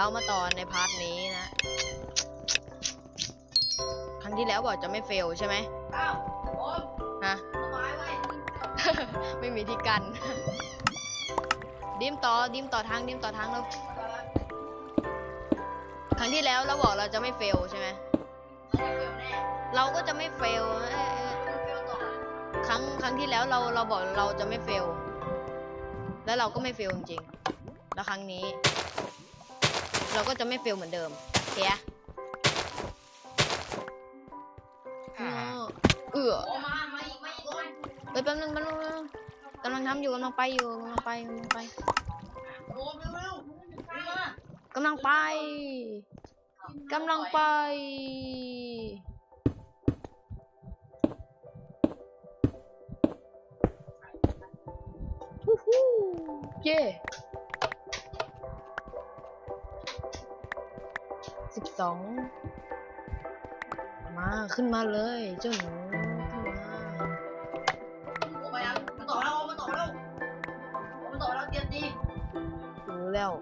เรามาต่อในพาร์ทนี้นะ ครั้งที่แล้วบอกจะไม่เฟลใช่ไหมอ้าวโอ้ยฮะสบายเว้ยไม่มีที่กัน ดิมต่อดิมต่อทางดิมต่อทางแล้วครั้งที่แล้วเราบอกเราจะไม่เฟลใช่ไหมไม่ได้เฟลแน่เราก็จะไม่เฟลเอ้ยเอ้ยเฟลต่อครั้งครั้งที่แล้วเราเราบอกเราจะไม่เฟล แล้วเราก็ไม่เฟลจริงๆ แล้วครั้งนี้ เราก็จะไม่เฟลเหมือนเดิมเฮียเออโอ้มามาอีกมาอีกโอ้ยเฮ้ยแป๊บนึงแป๊บนึงแป๊บนึงกำลังทำอยู่กำลังไปอยู่กำลังไปกำลังไปโอ้เร็วเร็วเร็วมากำลังไปกำลังไปฮู้ฮู้เย่ สิบสองมาขึ้นมาเลยเจ้าหนูขึ้นมาโอ้ไปยังมาต่อแล้วโอ้มาต่อแล้วโอ้มาต่อแล้วเตรียมตีรู้แล้ว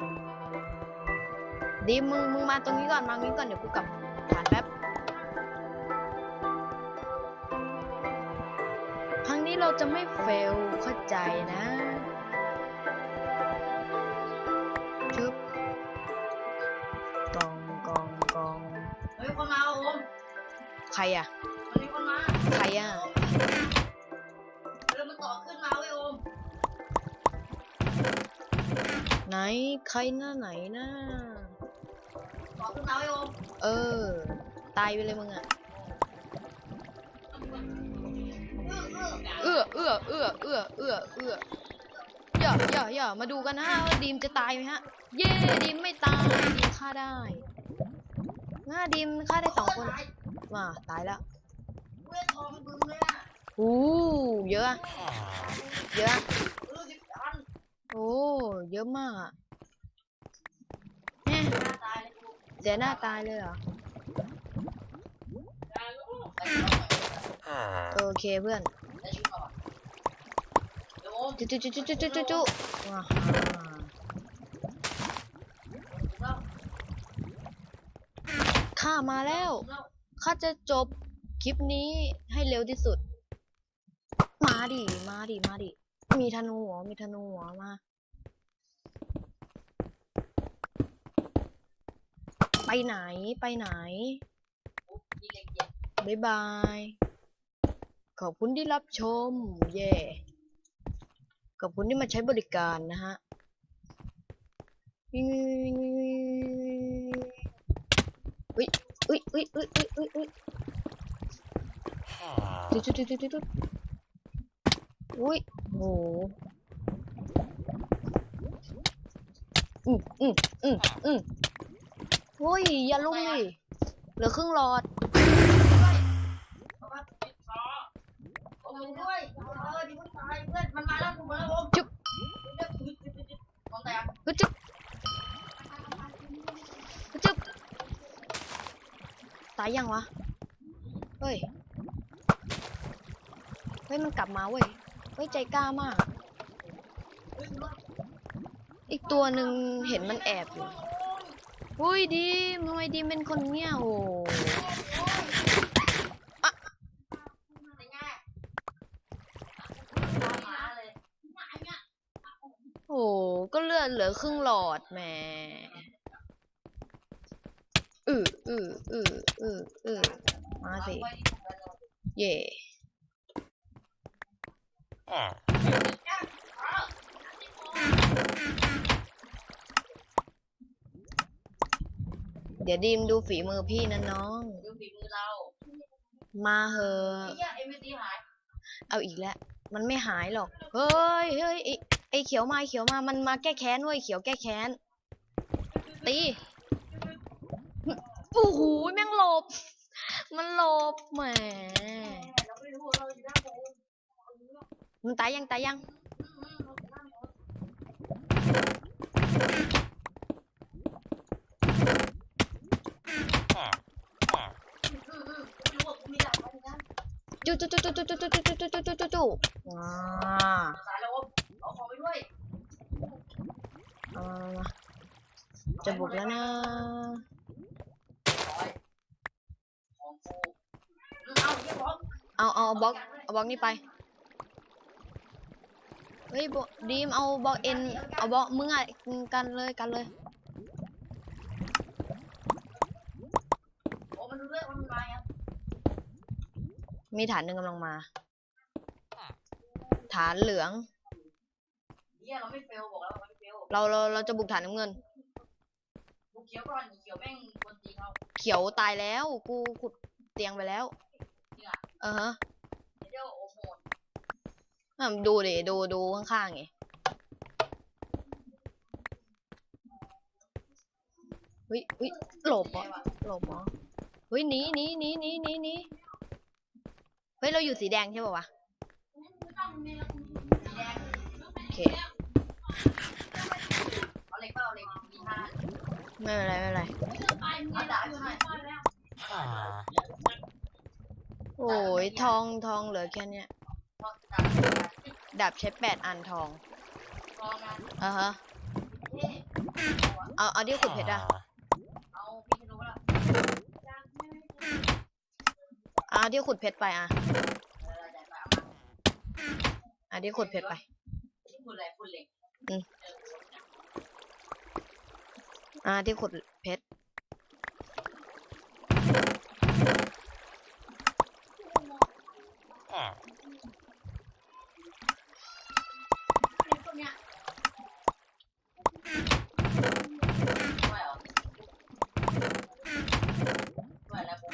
ดีมึงมึงมาตรงนี้ก่อนมาตรงนี้ก่อนเดี๋ยวกูกลับฐานแป๊บครั้งนี้เราจะไม่เฟลเข้าใจนะ ใครอะมันมีคนมาใครอะเริ่มมันต่อขึ้นมาเว้ยโอมไหนใครหน้าไหนนะต่อขึ้นมาเว้ยโอมเออ ตายไปเลยมึงอะเออเออเอื้อเอื้อเอื้อเอื้อเอื้ออย่าอย่าอย่ามาดูกันนะว่าดีมจะตายไหมฮะ เย้ดีมไม่ตายดีมฆ่าได้ง่าดีมฆ่าได้สองคน มาตายแล้วเว้ยทองบึ้มเลยอะอู้เยอะอะเยอะอะเออสิบอันโอ้เยอะมากอะแฮะหน้าตายเลยกูเสียหน้าตายเลยเหรอได้ลูกแต่ต้องโอเคเพื่อนได้ชุดก่อนเดี๋ยวโอมจุ๊จุ๊จุ๊จุ๊จุ๊จุ๊จุ๊จุ๊ว้าข้ามาแล้ว ข้าจะจบคลิปนี้ให้เร็วที่สุด มาดิ มาดิ มาดิ มีธนูหรอมีธนูหรอมา ไปไหน ไปไหน บ๊ายบาย ขอบคุณที่รับชม เย่ขอบคุณที่มาใช้บริการนะฮะอุ้ย อุ้ยอุ้ยอุ้ยอุ้ยอุ้ยอุ้ยจุดจุดจุดจุดจุดอุ้ยโหอืมอืมอืมอืมอุ้ยอย่าลุ่มดิเหลือครึ่งหลอด เพราะว่าติดคอโอ้ยด้วยเออดีมันตายเพื่อนมันมาแล้วกูมาแล้วโอม จุ๊บ เดี๋ยวจุ๊บจุ๊บจุ๊บจุ๊บมองแต่ ฮึจึ๊บฮึจึ๊บตายยังวะ เฮ้ย เฮ้ยมันกลับมาเว้ย เฮ้ยใจกล้ามาก อีกตัวหนึ่งเห็นมันแอบอยู่อุ้ยดีมทำไมดีเป็นคนเงี้ยโอ้แต่แง่ตามมาเลยหายเนี่ยโหก็เลือดเหลือครึ่งหลอดแหม อืออืออืออืออือมาสิไว้ที่ถุงแล้วเนอะเย่เดี๋ยวดีมดูฝีมือพี่นะน้อง ดูฝีมือเรา มาเหอไอ้ะเหี้ยเอ็มวีซีหาย เอาอีกแล้ว มันไม่หายหรอก เฮ้ยเฮ้ยไอ้ไอ้เขียวมาไอ้เขียวมา มันมาแก้แค้นเว้ยเขียวแก้แค้น ตี โอ้โหแม่งหลบ มันหลบแหมมันตายยังตายยังอืมอืมเราอยู่หน้าโบนอืมอืมไม่รู้ว่ากูมีดาบอะไรกันจุจุจุจุจุจุจุจุจุจุจุจุจุว้าวโอมเอาของไปด้วยจะบุกแล้วนะ เอาเดี๋ยวบอกเอาเอาบล็อกเอาบล็อกนี่ไป เฮ้ยบดีมเอาบล็อกเอ็นเอาบล็อกมึงอะกันเลยกันเลยโอ้มันรู้เรื่องมันมาอะมีฐานหนึ่งกำลังมา ฐานเหลืองเนี่ยเราไม่เฟลบอกแล้วเราไม่เฟลเราเราเราจะบุกฐานน้ำเงินบุกเขียวก่อนเขียวแม่งคนจีนเขาเขียวตายแล้ว กูขุด เตียงไปแล้วจริงอะเออฮะเดี๋ยวโอ้โหอะดูดิดูดูข้างๆไงเฮ้ยเฮ้ยหลบเหรอหลบเหรอเฮ้ยหนีหนีหนีหนีหนีหนีเฮ้ยเราอยู่สีแดงใช่ป่าวะสีแดงโอเคเอาเหล็กเปล่าเอาเหล็กมีห้าไม่เป็นไรไม่เป็นไร เอาดาบใช่ไหมโอ้ยทองทองเหลือแค่เนี้ยเพราะดาบดาบใช้แปดอันทองทองนะอะฮะเท่เอาเอาที่ขุดเพชรอะเอาพี่ธนูละเอาที่ขุดเพชรไปอะเออได้ป่ะเอาที่ขุดเพชรไปที่คุณอะไรคุณเหล็กอ่าที่ขุดเพชร ด้วยเหรอด้วยแล้วผม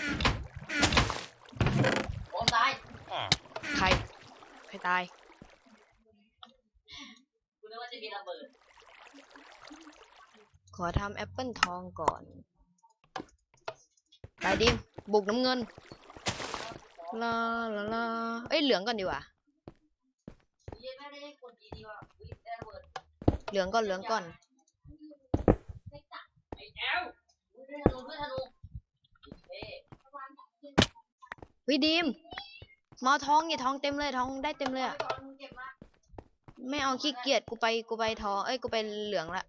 ผมตาย ใครใคร ตายคุณนึกว่าจะมีระเบิด ขอทำแอปเปิลทองก่อน ไปดิมบุกน้ำเงิน ลาลาลาเอ้ยเหลืองก่อนดีกว่ายังไม่ได้คนดีดีว่ะอุ้ยได้ระเบิดเหลืองก่อนเหลืองก่อนไอ้แอลด้วยธนูด้วยธนูเฮ้เฮ้ยดิม มาเอาทองอย่าทองเต็มเลยทองได้เต็มเลยอะก่อนมึงเก็บมาไม่เอาขี้เกียจกูไปกูไปทองเอ้ยกูไปเหลืองละ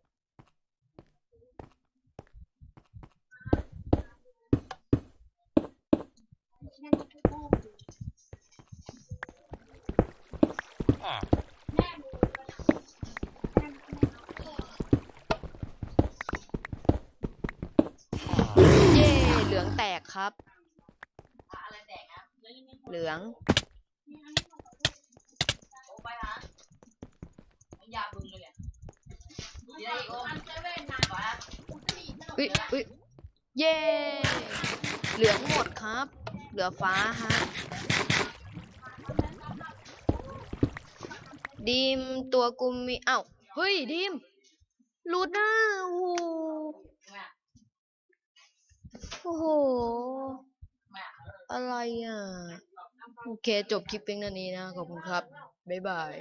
เย่เหลืองแตกครับ อะอะไรแตกนะ เหลืองโอ้ไปหามันยาบึงเลยเนี่ยดีได้อีกโอ้ไปฮะอุ้ยอุ้ยเย่เหลืองหมดครับ เหลือฟ้าฮะ ดีมตัวกูมีเอ้าเฮ้ย ดีมรูดหน้าโอ้โหแม่โอ้โหแม่อะไรอะ โอเค จบคลิปเพียงเท่านี้นะ ขอบคุณครับ บ๊ายบาย